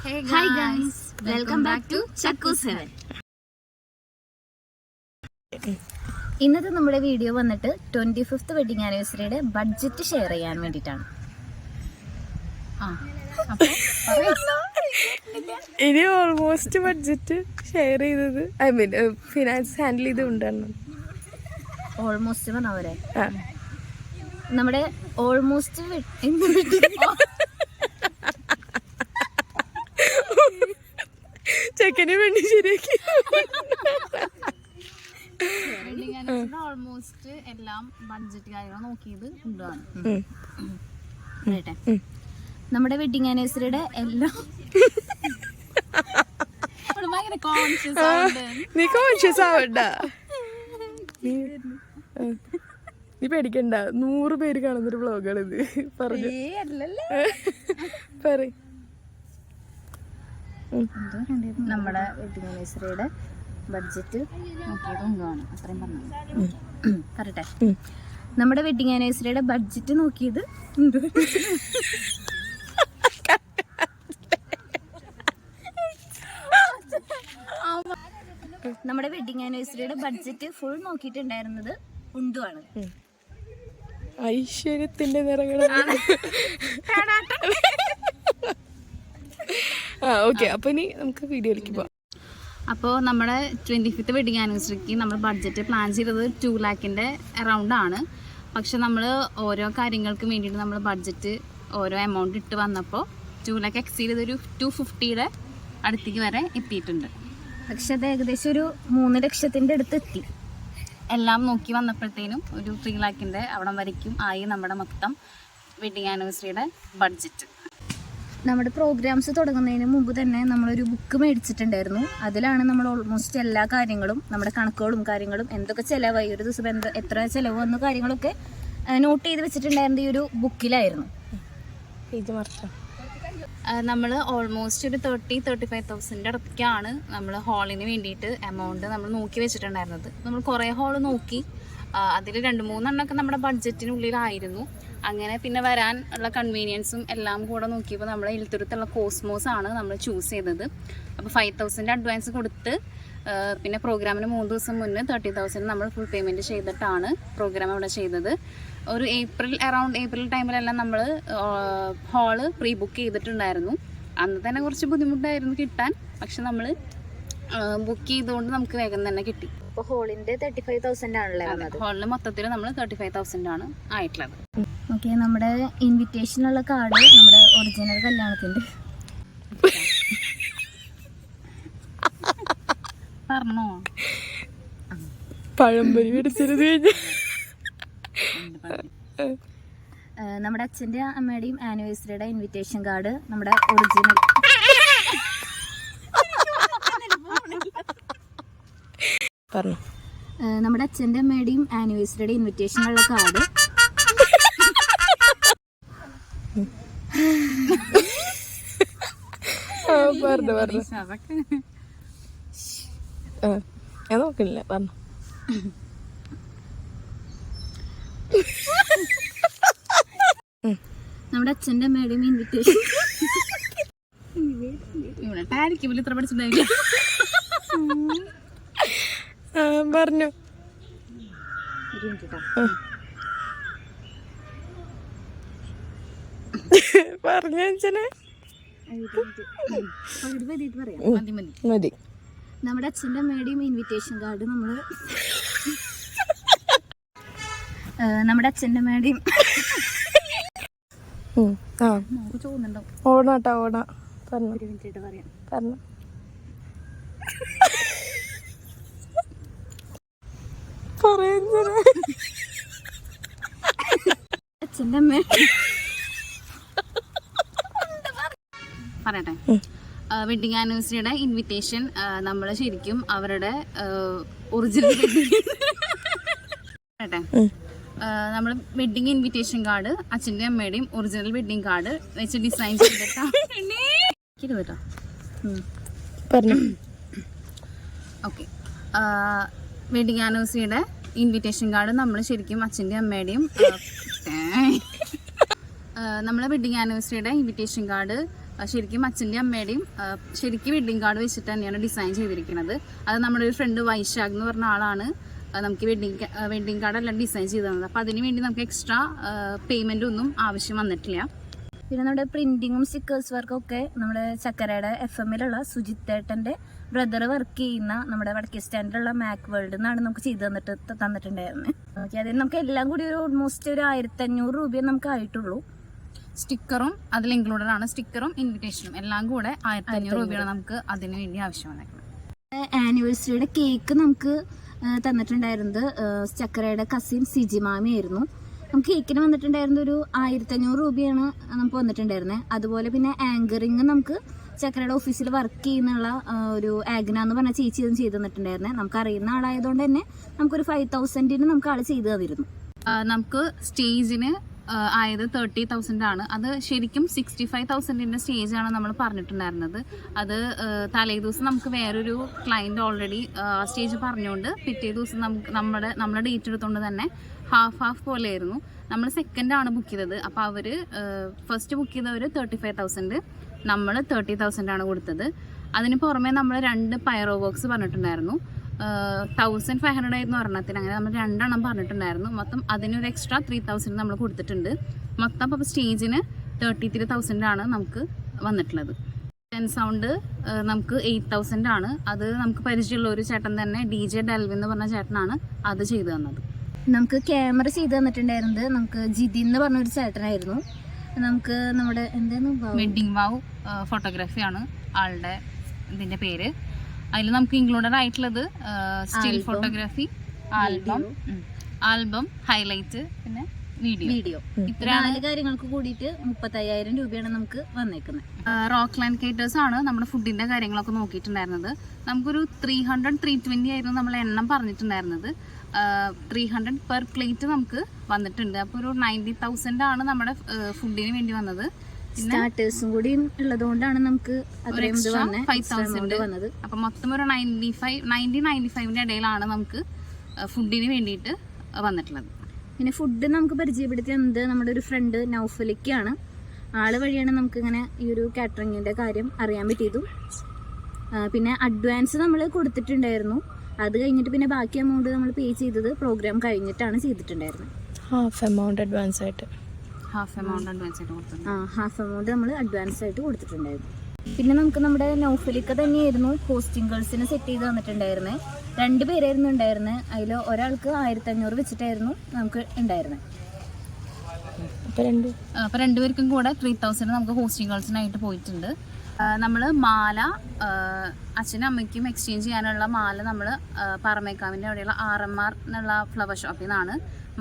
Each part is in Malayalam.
Hi guys welcome back to Chakku seven ഇന്നത്തെ നമ്മുടെ വീഡിയോ വന്നിട്ട് ട്വന്റി ഫിഫ്ത്ത് വെഡിങ് ആനിവേഴ്സറിയുടെ ബഡ്ജറ്റ് ഷെയർ ചെയ്യാൻ വേണ്ടിയിട്ടാണ്. ഇനി ഓൾമോസ്റ്റ് ബഡ്ജറ്റ് ഷെയർ ചെയ്തത് ഐ മീൻ ഫിനാൻസ് ഹാൻഡിൽ ചെയ്ത് കൊണ്ടുവരണം ഓൾമോസ്റ്റ് വന്നവരെ. ആ. നമ്മുടെ ഓൾമോസ്റ്റ് ചെക്കന് വേണ്ടി ശരിയാക്കി. ഓൾമോസ്റ്റ് എല്ലാം ബഡ്ജറ്റ് കാര്യങ്ങൾ നോക്കിയത് കൊണ്ടുപോകാണ് ഉം. കേട്ടെ നമ്മുടെ വെഡിങ് ആനിവേഴ്സറിയുടെ എല്ലാം നീ കോൺഷ്യസ് ആവണ്ട. നീ പേടിക്കണ്ട. നൂറ് പേര് കാണുന്നൊരു ബ്ലോഗാണിത് പറഞ്ഞു. പറ നമ്മുടെ വെഡിങ് ആനിവേഴ്സറിയുടെ ബഡ്ജറ്റ് നോക്കിയത് ഒന്നുമാണ് അത്രയും പറഞ്ഞു പറയട്ടെ. നമ്മുടെ വെഡിങ് ആനിവേഴ്സറിയുടെ ബഡ്ജറ്റ് നോക്കിയത് നമ്മുടെ വെഡിങ് ആനിവേഴ്സറിയുടെ ബഡ്ജറ്റ് ഫുൾ നോക്കിയിട്ടുണ്ടായിരുന്നത് ഉണ്ടുവാണ്. ഐശ്വര്യത്തിന്റെ നിറങ്ങളാണ് ഓക്കെ അപ്പൊ ഇനി നമുക്ക് വീഡിയോയിലേക്ക് പോവാം. അപ്പോൾ നമ്മുടെ ട്വന്റി ഫിഫ്ത്ത് വെഡിങ് ആനിവേഴ്സറിക്ക് നമ്മൾ ബഡ്ജറ്റ് പ്ലാൻ ചെയ്തത് ടു ലാക്കിന്റെ അറൗണ്ട് ആണ്. പക്ഷെ നമ്മൾ ഓരോ കാര്യങ്ങൾക്കും വേണ്ടിയിട്ട് നമ്മൾ ബഡ്ജറ്റ് ഓരോ എമൗണ്ട് ഇട്ട് വന്നപ്പോൾ ടു ലാക്ക് എക്സീഡ് ചെയ്തൊരു ടു ഫിഫ്റ്റിയുടെ അടുത്തേക്ക് വരെ എത്തിയിട്ടുണ്ട്. പക്ഷെ അത് ഏകദേശം ഒരു മൂന്ന് ലക്ഷത്തിന്റെ അടുത്ത് എത്തി. എല്ലാം നോക്കി വന്നപ്പോഴത്തേനും ഒരു ത്രീ ലാക്കിന്റെ അവിടം വരയ്ക്കും ആയി നമ്മുടെ മൊത്തം വെഡിങ് ആനിവേഴ്സറിയുടെ ബഡ്ജറ്റ് നമ്മുടെ പ്രോഗ്രാംസ് തുടങ്ങുന്നതിന് മുമ്പ് തന്നെ നമ്മളൊരു ബുക്ക് മേടിച്ചിട്ടുണ്ടായിരുന്നു. അതിലാണ് നമ്മൾ ഓൾമോസ്റ്റ് എല്ലാ കാര്യങ്ങളും നമ്മുടെ കണക്കുകളും കാര്യങ്ങളും എന്തൊക്കെ ചിലവായി ഒരു ദിവസം എന്ത് എത്ര ചിലവ് വന്ന കാര്യങ്ങളൊക്കെ നോട്ട് ചെയ്ത് വെച്ചിട്ടുണ്ടായിരുന്ന ഈ ഒരു ബുക്കിലായിരുന്നു പേജ് നമ്മൾ ഓൾമോസ്റ്റ് ഒരു തേർട്ടി തേർട്ടി ഫൈവ് തൗസൻഡ് അടുത്തേക്കാണ് നമ്മൾ ഹാളിന് വേണ്ടിയിട്ട് എമൗണ്ട് നമ്മൾ നോക്കി വെച്ചിട്ടുണ്ടായിരുന്നത്. നമ്മൾ കുറേ ഹാൾ നോക്കി. അതിൽ രണ്ട് മൂന്നെണ്ണമൊക്കെ നമ്മുടെ ബഡ്ജറ്റിനുള്ളിലായിരുന്നു അങ്ങനെ പിന്നെ വരാൻ ഉള്ള കൺവീനിയൻസും എല്ലാം കൂടെ നോക്കിയപ്പോൾ നമ്മൾ ഇലത്തുരുത്തുള്ള കോസ്മോസ് ആണ് നമ്മൾ ചൂസ് ചെയ്തത്. അപ്പോൾ ഫൈവ് തൗസൻഡ് അഡ്വാൻസ് കൊടുത്ത് പിന്നെ പ്രോഗ്രാമിന് മൂന്ന് ദിവസം മുന്നേ തേർട്ടി തൗസൻഡ് നമ്മൾ ഫുൾ പേയ്മെന്റ് ചെയ്തിട്ടാണ് പ്രോഗ്രാം അവിടെ ചെയ്തത്. ഒരു ഏപ്രിൽ അറൗണ്ട് ഏപ്രിൽ ടൈമിലെല്ലാം നമ്മൾ ഹാൾ പ്രീ ബുക്ക് ചെയ്തിട്ടുണ്ടായിരുന്നു. അന്ന് തന്നെ കുറച്ച് ബുദ്ധിമുട്ടായിരുന്നു കിട്ടാൻ. പക്ഷെ നമ്മൾ ബുക്ക് ചെയ്തുകൊണ്ട് നമുക്ക് വേഗം തന്നെ കിട്ടി. അപ്പോൾ ഹോളിന്റെ തേർട്ടി ഫൈവ് തൗസൻഡ് ആണല്ലേ വന്നത്? ഹാളിൽ മൊത്തത്തിൽ നമ്മൾ തേർട്ടി ഫൈവ് തൗസൻഡ് ആണ് ആയിട്ടുള്ളത്. ഓക്കെ നമ്മുടെ ഇൻവിറ്റേഷനുള്ള കാർഡ് നമ്മുടെ ഒറിജിനൽ കല്യാണത്തിന്റെ. പറഞ്ഞോ? പഴംപൊരി പിടിച്ചിരുന്ന് നമ്മുടെ അച്ഛന്റെ അമ്മയുടെയും ആനിവേഴ്സറിയുടെ ഇൻവിറ്റേഷൻ കാർഡ് നമ്മുടെ ഒറിജിനൽ പറഞ്ഞു. നമ്മുടെ അച്ഛന്റെ അമ്മയുടെയും ആനിവേഴ്സറിയുടെ ഇൻവിറ്റേഷനുള്ള കാർഡ് പറഞ്ഞു പറഞ്ഞു. ഞാൻ നോക്കില്ല പറഞ്ഞു. നമ്മുടെ അച്ഛന്റെ അമ്മയുടെയും ഇൻവിറ്റേഷൻ ഇവിടെ ടാരിക്കും ഇത്ര പഠിച്ചിട്ടുണ്ടാവില്ല ആ പറഞ്ഞു. പറഞ്ഞു അച്ഛനെ. മതി. നമ്മുടെ അച്ഛന്റെ അമ്മയുടെയും ഇൻവിറ്റേഷൻ കാർഡ് നമ്മൾ നമ്മുടെ അച്ഛന്റെ അമ്മയുടെയും ഓടാട്ടാ ഓടാ പറഞ്ഞു. പറഞ്ഞു. പറയുന്നത്? അച്ഛന്റെ അമ്മ. പറയട്ടെ. വെഡിങ് ആനിവേഴ്സറിയുടെ ഇൻവിറ്റേഷൻ നമ്മൾ ശരിക്കും അവരുടെ ഒറിജിനൽ പറയട്ടെ. നമ്മൾ വെഡിങ് ഇൻവിറ്റേഷൻ കാർഡ് അച്ഛന്റെ അമ്മയുടെയും ഒറിജിനൽ വെഡിങ് കാർഡ് വെച്ച് ഡിസൈൻ ചെയ്തിട്ടാണ് കേട്ടോ ഓക്കെ വെഡിങ് ആനിവേഴ്സറിയുടെ ഇൻവിറ്റേഷൻ കാർഡ് നമ്മൾ ശരിക്കും അച്ഛന്റെയും അമ്മയുടെയും നമ്മളെ വെഡിങ് ആനിവേഴ്സറിയുടെ ഇൻവിറ്റേഷൻ കാർഡ് ശരിക്കും അച്ഛന്റെയും അമ്മയുടെയും ശരിക്കും വെഡിങ് കാർഡ് വെച്ചിട്ട് തന്നെയാണ് ഡിസൈൻ ചെയ്തിരിക്കുന്നത്. അത് നമ്മുടെ ഒരു ഫ്രണ്ട് വൈശാഖ് എന്ന് പറഞ്ഞ ആളാണ് നമുക്ക് വെഡിങ് വെഡിങ് കാർഡ് എല്ലാം ഡിസൈൻ ചെയ്തു തന്നത് അപ്പോൾ അതിന് വേണ്ടി നമുക്ക് എക്സ്ട്രാ പേയ്മെന്റ് ഒന്നും ആവശ്യം വന്നിട്ടില്ല. പിന്നെ നമ്മുടെ പ്രിന്റിങ്ങും സ്റ്റിക്കേഴ്സ് വർക്കൊക്കെ ഒക്കെ നമ്മുടെ ചക്കരയുടെ എഫ് എമ്മിലുള്ള സുജിത്തേട്ടന്റെ ബ്രദർ വർക്ക് ചെയ്യുന്ന നമ്മുടെ വടക്കേ സ്റ്റാൻഡിലുള്ള മാക് വേൾഡ് എന്നാണ് നമുക്ക് ചെയ്ത് തന്നിട്ട് തന്നിട്ടുണ്ടായിരുന്നത് ഓക്കെ അതിന് നമുക്ക് എല്ലാം കൂടി ഒരു ഓൾമോസ്റ്റ് ഒരു ആയിരത്തി അഞ്ഞൂറ് രൂപയെ നമുക്ക് ആയിട്ടുള്ളൂ. സ്റ്റിക്കറും അതിൽ ഇൻക്ലൂഡഡ് ആണ്. സ്റ്റിക്കറും ഇൻവിറ്റേഷനും എല്ലാം കൂടെ ആയിരത്തി അഞ്ഞൂറ് രൂപയാണ് നമുക്ക് അതിന് വേണ്ടി ആവശ്യം വന്നേക്കുന്നത് ആനിവേഴ്സറിയുടെ കേക്ക് നമുക്ക് തന്നിട്ടുണ്ടായിരുന്നത് ചക്കരയുടെ കസിൻ സിജി മാമിയായിരുന്നു. നമുക്ക് കേക്കിന് വന്നിട്ടുണ്ടായിരുന്ന ഒരു ആയിരത്തി അഞ്ഞൂറ് രൂപയാണ് നമുക്ക് വന്നിട്ടുണ്ടായിരുന്നത് അതുപോലെ പിന്നെ ആങ്കറിങ് നമുക്ക് ചക്കരയുടെ ഓഫീസിൽ വർക്ക് ചെയ്യുന്നുള്ള ഒരു ആഗ്ന എന്ന് പറഞ്ഞ ചേച്ചി ഇതും ചെയ്തു തന്നിട്ടുണ്ടായിരുന്നത് നമുക്ക് അറിയുന്ന ആളായതുകൊണ്ട് തന്നെ നമുക്കൊരു ഫൈവ് തൗസൻഡിന് നമുക്ക് ആൾ ചെയ്തു തന്നിരുന്നു. നമുക്ക് സ്റ്റേജിന് ആയത് തേർട്ടി തൗസൻഡ് ആണ്. അത് ശരിക്കും സിക്സ്റ്റി ഫൈവ് തൗസൻഡിന്റെ ആണ് നമ്മൾ പറഞ്ഞിട്ടുണ്ടായിരുന്നത്. അത് തലേ ദിവസം നമുക്ക് വേറൊരു ക്ലയന്റ് ഓൾറെഡി സ്റ്റേജ് പറഞ്ഞുകൊണ്ട് പിറ്റേ ദിവസം നമുക്ക് നമ്മുടെ നമ്മുടെ ഡേറ്റ് എടുത്തുകൊണ്ട് തന്നെ ഹാഫ് ഹാഫ് പോലെയായിരുന്നു. നമ്മൾ സെക്കൻഡ് ആണ് ബുക്ക് ചെയ്തത്. അപ്പോൾ അവർ ഫസ്റ്റ് ബുക്ക് ചെയ്തവർ തേർട്ടി ഫൈവ് തൗസൻഡ് നമ്മൾ തേർട്ടി തൗസൻഡ് ആണ് കൊടുത്തത്. അതിന് പുറമെ നമ്മൾ രണ്ട് പയറോ ബോക്സ് പറഞ്ഞിട്ടുണ്ടായിരുന്നു. തൗസൻഡ് ഫൈവ് ഹൺഡ്രഡ് ആയിരുന്നു ഒരെണ്ണത്തിന്. അങ്ങനെ നമ്മൾ രണ്ടെണ്ണം പറഞ്ഞിട്ടുണ്ടായിരുന്നു. മൊത്തം അതിനൊരു എക്സ്ട്രാ ത്രീ തൗസൻഡ് നമ്മൾ കൊടുത്തിട്ടുണ്ട്. മൊത്തം അപ്പോൾ സ്റ്റേജിന് തേർട്ടി ത്രീ തൗസൻഡ് ആണ് നമുക്ക് വന്നിട്ടുള്ളത്. ടെൻ സൗണ്ട് നമുക്ക് എയ്റ്റ് തൗസൻഡ് ആണ്. അത് നമുക്ക് പരിചയമുള്ള ഒരു ചേട്ടൻ തന്നെ ഡി ജെ ഡെൽവിൻ എന്ന് പറഞ്ഞ ചേട്ടനാണ് അത് ചെയ്തു തന്നത്. നമുക്ക് ക്യാമറ ചെയ്ത് തന്നിട്ടുണ്ടായിരുന്നത് നമുക്ക് ജിതി എന്ന് പറഞ്ഞൊരു ചേട്ടനായിരുന്നു. നമുക്ക് നമ്മുടെ എന്തായിരുന്നു? ബാബു? വെഡിങ് വാവ് ഫോട്ടോഗ്രാഫിയാണ് ആളുടെ ഇതിന്റെ പേര്. അതിൽ നമുക്ക് ഇൻക്ലൂഡഡ് ആയിട്ടുള്ളത് still photography album album highlight പിന്നെ വീഡിയോ. ഇത്രയാണ് നാല് കാര്യങ്ങൾക്ക് കൂടിയിട്ട് മുപ്പത്തയ്യായിരം രൂപയാണ് നമുക്ക് വന്നേക്കുന്നത്. റോക്ക് ലാൻഡ് കേറ്റേഴ്സ് ആണ് നമ്മുടെ ഫുഡിന്റെ കാര്യങ്ങളൊക്കെ നോക്കിയിട്ടുണ്ടായിരുന്നത്. നമുക്കൊരു ത്രീ ഹൺഡ്രഡ് ത്രീ ട്വന്റി ആയിരുന്നു നമ്മൾ എണ്ണം പറഞ്ഞിട്ടുണ്ടായിരുന്നത്. ത്രീ ഹൺഡ്രഡ് പെർ പ്ലേറ്റ് നമുക്ക് വന്നിട്ടുണ്ട്. അപ്പോൾ ഒരു നയന്റി തൗസൻഡ് ആണ് നമ്മുടെ ഫുഡിന് വേണ്ടി വന്നത്. പിന്നെ സ്റ്റാർട്ടേഴ്സും കൂടി ഉള്ളതുകൊണ്ടാണ് നമുക്ക് അപ്പൊ ഇത് extra 5,000 വന്നത്. അപ്പം മൊത്തം ഒരു നയന്റി ഫൈവ് നയന്റി നയന്റി ഫൈവിന്റെ ഇടയിലാണ് നമുക്ക് ഫുഡിന് വേണ്ടിയിട്ട് വന്നിട്ടുള്ളത്. പിന്നെ ഫുഡ് നമുക്ക് പരിചയപ്പെടുത്തി തന്നത് നമ്മുടെ ഒരു ഫ്രണ്ട് നൗഫലിക്കാണ്. ആൾ വഴിയാണ് നമുക്കിങ്ങനെ ഈ ഒരു കാറ്ററിങ്ങിന്റെ കാര്യം അറിയാൻ പറ്റിയതും. പിന്നെ അഡ്വാൻസ് നമ്മൾ കൊടുത്തിട്ടുണ്ടായിരുന്നു. അത് കഴിഞ്ഞിട്ട് പിന്നെ ബാക്കി എമൗണ്ട് നമ്മൾ പേ ചെയ്തത് പ്രോഗ്രാം കഴിഞ്ഞിട്ടാണ് ചെയ്തിട്ടുണ്ടായിരുന്നത്. ഹാഫ് എമൗണ്ട് അഡ്വാൻസ് ആയിട്ട്. ഹാഫ് എമൗണ്ട് അഡ്വാൻസ് ആയിട്ട് ആ ഹാഫ് എമൗണ്ട് നമ്മൾ അഡ്വാൻസ് ആയിട്ട് കൊടുത്തിട്ടുണ്ടായിരുന്നു. പിന്നെ നമുക്ക് നമ്മുടെ നൗഫലിക്ക തന്നെയായിരുന്നു ഹോസ്റ്റിംഗ് ഗേൾസിനെ സെറ്റ് ചെയ്ത് തന്നിട്ടുണ്ടായിരുന്നത് രണ്ട് പേരായിരുന്നു ഉണ്ടായിരുന്നത് അതിൽ ഒരാൾക്ക് ആയിരത്തി അഞ്ഞൂറ് വെച്ചിട്ടായിരുന്നു നമുക്ക് ഉണ്ടായിരുന്നത് അപ്പോൾ രണ്ട്? അപ്പോൾ രണ്ടുപേർക്കും കൂടെ ത്രീ തൗസൻഡ് നമുക്ക് ഹോസ്റ്റിംഗ് ഗേൾസിനായിട്ട് പോയിട്ടുണ്ട്. നമ്മൾ മാല അച്ഛനും അമ്മയ്ക്കും എക്സ്ചേഞ്ച് ചെയ്യാനുള്ള മാല നമ്മൾ പാറമേക്കാവിന്റെ അവിടെയുള്ള ആർ എം ആർ എന്നുള്ള ഫ്ലവർ ഷോപ്പിൽ നിന്നാണ്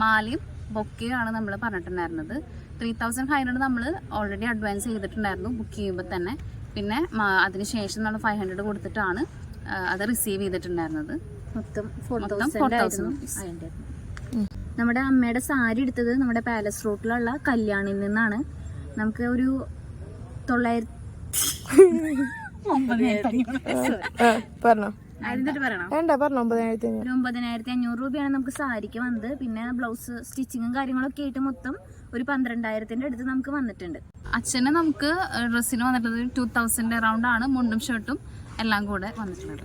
മാലയും ബൊക്കെയാണ് നമ്മൾ പറഞ്ഞിട്ടുണ്ടായിരുന്നത്. ത്രീ തൗസൻഡ് ഫൈവ് ഹൺഡ്രഡ് നമ്മൾ ഓൾറെഡി അഡ്വാൻസ് ചെയ്തിട്ടുണ്ടായിരുന്നു ബുക്ക് ചെയ്യുമ്പോൾ തന്നെ. പിന്നെ അതിന് ശേഷം നമ്മൾ ഫൈവ് ഹൺഡ്രഡ് കൊടുത്തിട്ടാണ് അത് റിസീവ് ചെയ്തിട്ടുണ്ടായിരുന്നത്. മൊത്തം ഫോർ മൊത്തം തൗസൻഡ് 4,000 ആയിരുന്നു rupees. നമ്മുടെ അമ്മയുടെ സാരി എടുത്തത് നമ്മുടെ പാലസ് റോട്ടിലുള്ള കല്യാണിൽ നിന്നാണ്. നമുക്ക് ഒരു തൊള്ളായിരത്തി ഒമ്പതിനായിരത്തി അഞ്ഞൂറ് രൂപയാണ് നമുക്ക് സാരിക്ക് വന്നത്. പിന്നെ ബ്ലൗസ് സ്റ്റിച്ചിങ്ങും കാര്യങ്ങളൊക്കെ ആയിട്ട് മൊത്തം ഒരു പന്ത്രണ്ടായിരത്തിന്റെ അടുത്ത് നമുക്ക് വന്നിട്ടുണ്ട്. അച്ഛന് നമുക്ക് ഡ്രസ്സിന് വന്നിട്ടുള്ളത് ടൂ തൗസൻഡ് അറൗണ്ട് ആണ്. മുണ്ടും ഷർട്ടും എല്ലാം കൂടെ വന്നിട്ടുള്ളത്.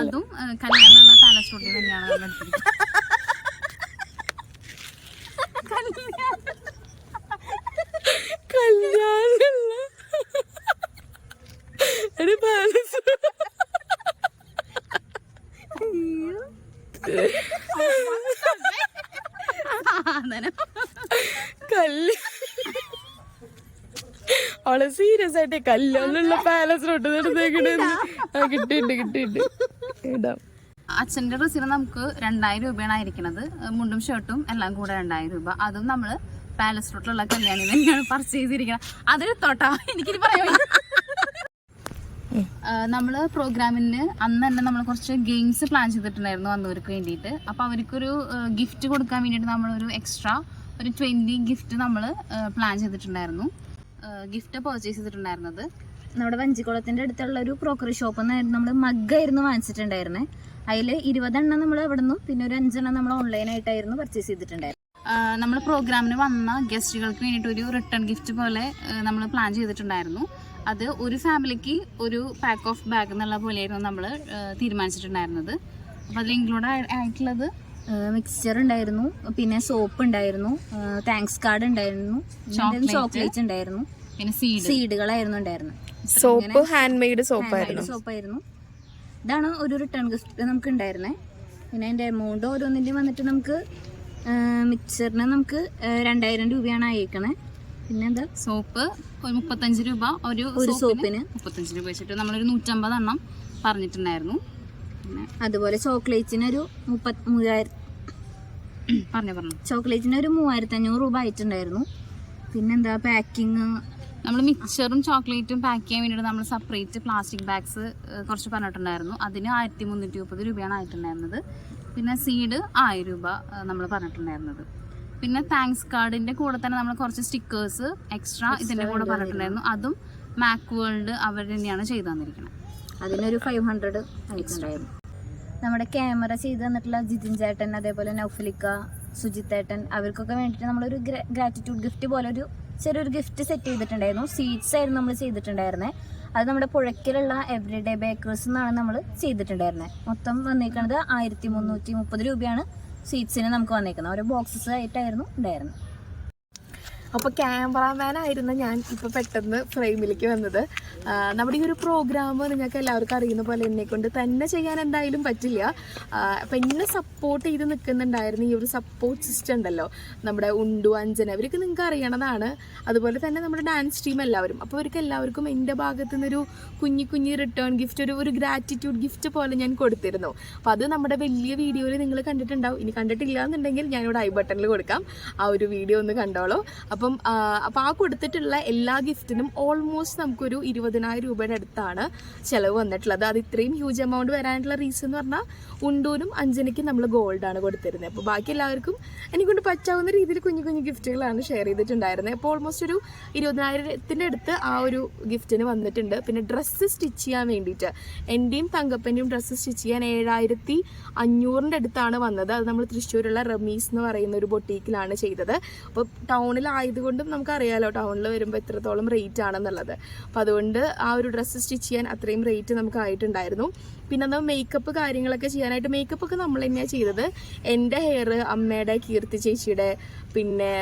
അതും കല്യാണമുള്ള പാലസ് റോട്ടിൽ തന്നെയാണ് നമ്മൾ എടുത്തിരിക്കുന്നത് കല്യാണമുള്ള എടി പാലസ് കല്ല് അവളെ സീരിയസ് ആയിട്ട് കല്യാണമുള്ള പാലസ് റോട്ട് എടുത്തേക്കണേ കിട്ടിയിട്ടുണ്ട് കിട്ടിയിട്ടുണ്ട്. അച്ഛന്റെ അച്ഛന്റെ ഡ്രസ്സിന് നമുക്ക് രണ്ടായിരം രൂപയാണ് ആയിരിക്കുന്നത് മുണ്ടും ഷർട്ടും എല്ലാം കൂടെ രണ്ടായിരം രൂപ. അതും നമ്മൾ പാലസ് റോട്ടിലുള്ള കല്യാണി തന്നെയാണ് പർച്ചേസ് ചെയ്തിരിക്കുന്നത് അതൊരു തോട്ടാ. എനിക്കിനി പറയാം നമ്മൾ പ്രോഗ്രാമിന് അന്ന് തന്നെ നമ്മൾ കുറച്ച് ഗെയിംസ് പ്ലാൻ ചെയ്തിട്ടുണ്ടായിരുന്നു വന്നവർക്ക് വേണ്ടിയിട്ട്. അപ്പോൾ അവർക്കൊരു ഗിഫ്റ്റ് കൊടുക്കാൻ വേണ്ടിയിട്ട് നമ്മളൊരു എക്സ്ട്രാ ഒരു ട്വന്റി ഗിഫ്റ്റ് നമ്മൾ പ്ലാൻ ചെയ്തിട്ടുണ്ടായിരുന്നു. ഗിഫ്റ്റ് പർച്ചേസ് ചെയ്തിട്ടുണ്ടായിരുന്നത്. നമ്മുടെ വഞ്ചിക്കുളത്തിന്റെ അടുത്തുള്ള ഒരു ക്രോക്കറി ഷോപ്പിൽ നിന്നായിരുന്നു നമ്മൾ മഗ്ഗായിരുന്നു വാങ്ങിച്ചിട്ടുണ്ടായിരുന്നത് അതിൽ ഇരുപതെണ്ണം നമ്മൾ അവിടെ നിന്നും പിന്നെ ഒരു അഞ്ചെണ്ണം നമ്മൾ ഓൺലൈനായിട്ടായിരുന്നു പർച്ചേസ് ചെയ്തിട്ടുണ്ടായിരുന്നത് നമ്മൾ പ്രോഗ്രാമിന് വന്ന ഗസ്റ്റുകൾക്ക് വേണ്ടിയിട്ട് ഒരു റിട്ടേൺ ഗിഫ്റ്റ് പോലെ നമ്മൾ പ്ലാൻ ചെയ്തിട്ടുണ്ടായിരുന്നു. അത് ഒരു ഫാമിലിക്ക് ഒരു പാക്ക് ഓഫ് ബാഗ് എന്നുള്ള പോലെയായിരുന്നു നമ്മൾ തീരുമാനിച്ചിട്ടുണ്ടായിരുന്നത്. അപ്പോൾ അതിൽ ഇൻക്ലൂഡ് ആയിട്ടുള്ളത് മിക്സ്ചർ ഉണ്ടായിരുന്നു. പിന്നെ സോപ്പ് ഉണ്ടായിരുന്നു. താങ്ക്സ് കാർഡ് ഉണ്ടായിരുന്നു. ചോക്ലേറ്റ് ഉണ്ടായിരുന്നു. പിന്നെ സീഡ് സീഡുകളായിരുന്നു ഉണ്ടായിരുന്നത്. സോപ്പ് ഹാൻഡ് മെയ്ഡ് സോപ്പായിരുന്നു സോപ്പായിരുന്നു ഇതാണ് ഒരു റിട്ടേൺ ഗിഫ്റ്റ് നമുക്ക് ഉണ്ടായിരുന്നത് പിന്നെ അതിന്റെ എമൗണ്ട് ഓരോന്നിന്റെയും വന്നിട്ട് നമുക്ക് മിക്സറിന് നമുക്ക് രണ്ടായിരം രൂപയാണ് അയക്കണേ. പിന്നെ എന്താ? സോപ്പ് ഒരു മുപ്പത്തഞ്ച് രൂപ. ഒരു ഒരു സോപ്പിന് മുപ്പത്തഞ്ച് രൂപ വെച്ചിട്ട് നമ്മളൊരു നൂറ്റമ്പത് എണ്ണം പറഞ്ഞിട്ടുണ്ടായിരുന്നു. അതുപോലെ ചോക്ലേറ്റിന് ഒരു മുപ്പത് മൂവായിരം പറഞ്ഞു പറഞ്ഞു. ചോക്ലേറ്റിന് ഒരു മൂവായിരത്തി അഞ്ഞൂറ് രൂപ ആയിട്ടുണ്ടായിരുന്നു. പിന്നെന്താ പാക്കിങ് നമ്മൾ മിക്സറും ചോക്ലേറ്റും പാക്ക് ചെയ്യാൻ വേണ്ടിയിട്ട് നമ്മൾ സെപ്പറേറ്റ് പ്ലാസ്റ്റിക് ബാഗ്സ് കുറച്ച് പറഞ്ഞിട്ടുണ്ടായിരുന്നു. അതിന് ആയിരത്തി മുന്നൂറ്റി മുപ്പത് രൂപയാണ് ആയിട്ടുണ്ടായിരുന്നത്. പിന്നെ സീഡ് ആയിരം രൂപ നമ്മൾ പറഞ്ഞിട്ടുണ്ടായിരുന്നത്. പിന്നെ താങ്ക്സ് കാർഡിന്റെ കൂടെ തന്നെ നമ്മൾ കുറച്ച് സ്റ്റിക്കേഴ്സ് എക്സ്ട്രാ ഇതിന്റെ കൂടെ പറഞ്ഞിട്ടുണ്ടായിരുന്നു. അതും മാക് വേൾഡ് അവർ തന്നെയാണ് ചെയ്തു തന്നിരിക്കുന്നത്. അതിനൊരു ഫൈവ് ഹൺഡ്രഡ് അയച്ചിട്ടുണ്ടായിരുന്നു നമ്മുടെ ക്യാമറ ചെയ്ത് തന്നിട്ടുള്ള ജിതിൻ ചേട്ടൻ അതേപോലെ നൗഫലിക്ക സുജിത്തേട്ടൻ അവർക്കൊക്കെ വേണ്ടിയിട്ട് നമ്മളൊരു ഗ്രാറ്റിറ്റ്യൂഡ് ഗിഫ്റ്റ് പോലെ ഒരു ചെറിയൊരു ഗിഫ്റ്റ് സെറ്റ് ചെയ്തിട്ടുണ്ടായിരുന്നു. സ്വീറ്റ്സ് ആയിരുന്നു നമ്മൾ ചെയ്തിട്ടുണ്ടായിരുന്നത് അത് നമ്മുടെ പുഴയ്ക്കലുള്ള എവറി ഡേ ബേക്കേഴ്സ് എന്നാണ് നമ്മൾ ചെയ്തിട്ടുണ്ടായിരുന്നത് മൊത്തം വന്നേക്കുന്നത് ആയിരത്തി മുന്നൂറ്റി മുപ്പത് രൂപയാണ് സ്വീറ്റ്സിന് നമുക്ക് വന്നേക്കുന്നത്. ഓരോ ബോക്സസ് ആയിട്ടായിരുന്നു ഉണ്ടായിരുന്നത്. അപ്പോൾ ക്യാമറാമാൻ ആയിരുന്ന ഞാൻ ഇപ്പോൾ പെട്ടെന്ന് ഫ്രെയിമിലേക്ക് വന്നത്. നമ്മുടെ ഈ ഒരു പ്രോഗ്രാം നിങ്ങൾക്ക് എല്ലാവർക്കും അറിയുന്ന പോലെ എന്നെ കൊണ്ട് തന്നെ ചെയ്യാൻ എന്തായാലും പറ്റില്ല. അപ്പൊ എന്നെ സപ്പോർട്ട് ചെയ്ത് നിൽക്കുന്നുണ്ടായിരുന്ന ഈ ഒരു സപ്പോർട്ട് സിസ്റ്റം ഉണ്ടല്ലോ. നമ്മുടെ ഉണ്ടു അഞ്ജന ഇവർക്ക് നിങ്ങൾക്ക് അറിയണതാണ്. അതുപോലെ തന്നെ നമ്മുടെ ഡാൻസ് ടീം എല്ലാവരും. അപ്പോൾ ഇവർക്ക് എല്ലാവർക്കും എന്റെ ഭാഗത്തു നിന്നൊരു കുഞ്ഞി കുഞ്ഞി റിട്ടേൺ ഗിഫ്റ്റ് ഒരു ഒരു ഗ്രാറ്റിറ്റ്യൂഡ് ഗിഫ്റ്റ് പോലെ ഞാൻ കൊടുത്തിരുന്നു. അപ്പോൾ അത് നമ്മുടെ വലിയ വീഡിയോയിൽ നിങ്ങൾ കണ്ടിട്ടുണ്ടാവും. ഇനി കണ്ടിട്ടില്ല എന്നുണ്ടെങ്കിൽ ഞാനിവിടെ ഐ ബട്ടണിൽ കൊടുക്കാം. ആ ഒരു വീഡിയോ ഒന്ന് കണ്ടോളൂ. അപ്പം ആ, അപ്പം ആ കൊടുത്തിട്ടുള്ള എല്ലാ ഗിഫ്റ്റിനും ഓൾമോസ്റ്റ് നമുക്കൊരു ഇരുപതിനായിരം രൂപയുടെ അടുത്താണ് ചിലവ് വന്നിട്ടുള്ളത്. അത് ഇത്രയും ഹ്യൂജ് എമൗണ്ട് വരാനുള്ള റീസൺ എന്ന് പറഞ്ഞാൽ ഉണ്ടൂനും അഞ്ജനയ്ക്കും നമ്മൾ ഗോൾഡാണ് കൊടുത്തിരുന്നത്. അപ്പോൾ ബാക്കി എല്ലാവർക്കും എനിക്കൊണ്ട് പറ്റാവുന്ന രീതിയിൽ കുഞ്ഞു കുഞ്ഞു ഗിഫ്റ്റുകളാണ് ഷെയർ ചെയ്തിട്ടുണ്ടായിരുന്നത് അപ്പോൾ ഓൾമോസ്റ്റ് ഒരു ഇരുപതിനായിരത്തിന്റെ അടുത്ത് ആ ഒരു ഗിഫ്റ്റിന് വന്നിട്ടുണ്ട്. പിന്നെ ഡ്രസ്സ് സ്റ്റിച്ച് ചെയ്യാൻ വേണ്ടിയിട്ട് എന്റെയും തങ്കപ്പന്റെയും ഡ്രസ്സ് സ്റ്റിച്ച് ചെയ്യാൻ ഏഴായിരത്തി അഞ്ഞൂറിന്റെ അടുത്താണ് വന്നത്. അത് നമ്മൾ തൃശ്ശൂരുള്ള റമീസ് എന്ന് പറയുന്ന ഒരു ബൊട്ടീക്കിലാണ് ചെയ്തത്. അപ്പോൾ ടൗണിലായതുകൊണ്ടും നമുക്കറിയാലോ ടൗണിൽ വരുമ്പോൾ എത്രത്തോളം റേറ്റ് ആണെന്നുള്ളത്. അപ്പോൾ അതുകൊണ്ട് ആ ഒരു ഡ്രസ്സ് സ്റ്റിച്ച് ചെയ്യാൻ അത്രയും റേറ്റ് നമുക്ക് ആയിട്ടുണ്ടായിരുന്നു പിന്നെ നമ്മൾ മേക്കപ്പ് കാര്യങ്ങളൊക്കെ ചെയ്യാനായിട്ട് മേക്കപ്പ് ഒക്കെ നമ്മൾ തന്നെയാണ് ചെയ്തത്. എന്റെ ഹെയർ അമ്മയുടെ കീർത്തി ചേച്ചിയുടെ പിന്നെ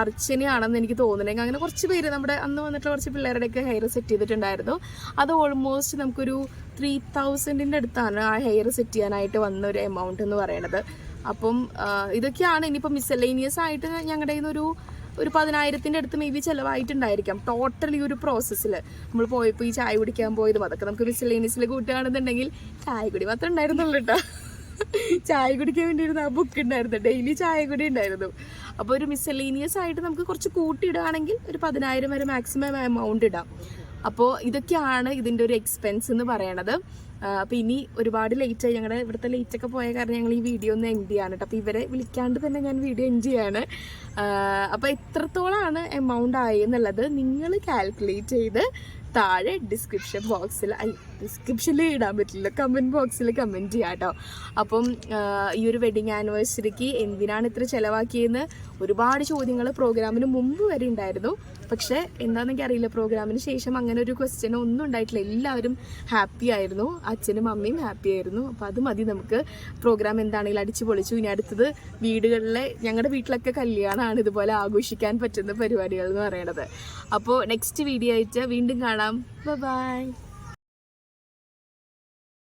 അർച്ചനയാണെന്ന് എനിക്ക് തോന്നുന്നെങ്കിൽ അങ്ങനെ കുറച്ച് പേര് നമ്മുടെ അന്ന് വന്നിട്ടുള്ള കുറച്ച് പിള്ളേരുടെയൊക്കെ ഹെയർ സെറ്റ് ചെയ്തിട്ടുണ്ടായിരുന്നു. അത് ഓൾമോസ്റ്റ് നമുക്കൊരു ത്രീ തൗസൻഡിന്റെ അടുത്താണ് ആ ഹെയർ സെറ്റ് ചെയ്യാനായിട്ട് വന്ന ഒരു എമൗണ്ട് എന്ന് പറയുന്നത് അപ്പം ഇതൊക്കെയാണ് ഇനിയിപ്പോൾ മിസ്സലേനിയസ് ആയിട്ട് ഞങ്ങളുടെ കയ്യിൽ നിന്നൊരു ഒരു പതിനായിരത്തിന്റെ അടുത്ത് മേ ബി ചിലവായിട്ടുണ്ടായിരിക്കാം. ടോട്ടൽ ഈ ഒരു പ്രോസസ്സിൽ നമ്മൾ പോയപ്പോൾ ഈ ചായ കുടിക്കാൻ പോയതും അതൊക്കെ നമുക്ക് മിസ്സലേനിയസിൽ കൂട്ടുകയാണെന്നുണ്ടെങ്കിൽ ചായ കുടി മാത്രം ഉണ്ടായിരുന്നുള്ളൂ കേട്ടോ ചായ കുടിക്കാൻ വേണ്ടിയിരുന്ന ആ ബുക്ക് ഉണ്ടായിരുന്നു. ഡെയിലി ചായ കുടി ഉണ്ടായിരുന്നു. അപ്പോൾ ഒരു മിസ്സലേനിയസ് ആയിട്ട് നമുക്ക് കുറച്ച് കൂട്ടിയിടുകയാണെങ്കിൽ ഒരു പതിനായിരം വരെ മാക്സിമം എമൗണ്ട് ഇടാം. അപ്പോൾ ഇതൊക്കെയാണ് ഇതിന്റെ ഒരു എക്സ്പെൻസ് എന്ന് പറയണത്. അപ്പോൾ ഇനി ഒരുപാട് ലേറ്റായി ഞങ്ങളുടെ ഇവിടുത്തെ ലേറ്റ് ഒക്കെ പോയ കാരണം ഞങ്ങൾ ഈ വീഡിയോ ഒന്ന് എൻഡ് ചെയ്യാണ് കേട്ടോ അപ്പോൾ ഇവരെ വിളിക്കാണ്ട് തന്നെ ഞാൻ വീഡിയോ എൻഡ് ചെയ്യാണ്. അപ്പോൾ എത്രത്തോളമാണ് എമൗണ്ട് ആയെന്നുള്ളത് നിങ്ങൾ കാൽക്കുലേറ്റ് ചെയ്ത് താഴെ ഡിസ്ക്രിപ്ഷൻ ബോക്സിൽ ഡിസ്ക്രിപ്ഷനിൽ ഇടാൻ പറ്റില്ല. കമന്റ് ബോക്സിൽ കമന്റ് ചെയ്യാം കേട്ടോ അപ്പം ഈ ഒരു വെഡിങ് ആനിവേഴ്സറിക്ക് എന്തിനാണ് ഇത്ര ചിലവാക്കിയെന്ന് ഒരുപാട് ചോദ്യങ്ങൾ പ്രോഗ്രാമിന് മുമ്പ് വരെ ഉണ്ടായിരുന്നു. പക്ഷേ എന്താണെന്ന് അറിയില്ല. പ്രോഗ്രാമിന് ശേഷം അങ്ങനെ ഒരു ക്വസ്റ്റ്യൻ ഒന്നും ഉണ്ടായിട്ടില്ല. എല്ലാവരും ഹാപ്പി ആയിരുന്നു. അച്ഛനും അമ്മയും ഹാപ്പി ആയിരുന്നു. അപ്പോൾ അത് മതി നമുക്ക്. പ്രോഗ്രാം എന്താണെങ്കിലും അടിച്ചു പൊളിച്ചു ഇനി അടുത്തത് വീടുകളിലെ ഞങ്ങളുടെ വീട്ടിലൊക്കെ കല്യാണമാണ് ഇതുപോലെ ആഘോഷിക്കാൻ പറ്റുന്ന പരിപാടികൾ എന്ന് പറയണത്. അപ്പോൾ നെക്സ്റ്റ് വീഡിയോ ആയിട്ട് വീണ്ടും കാണാം. ബൈ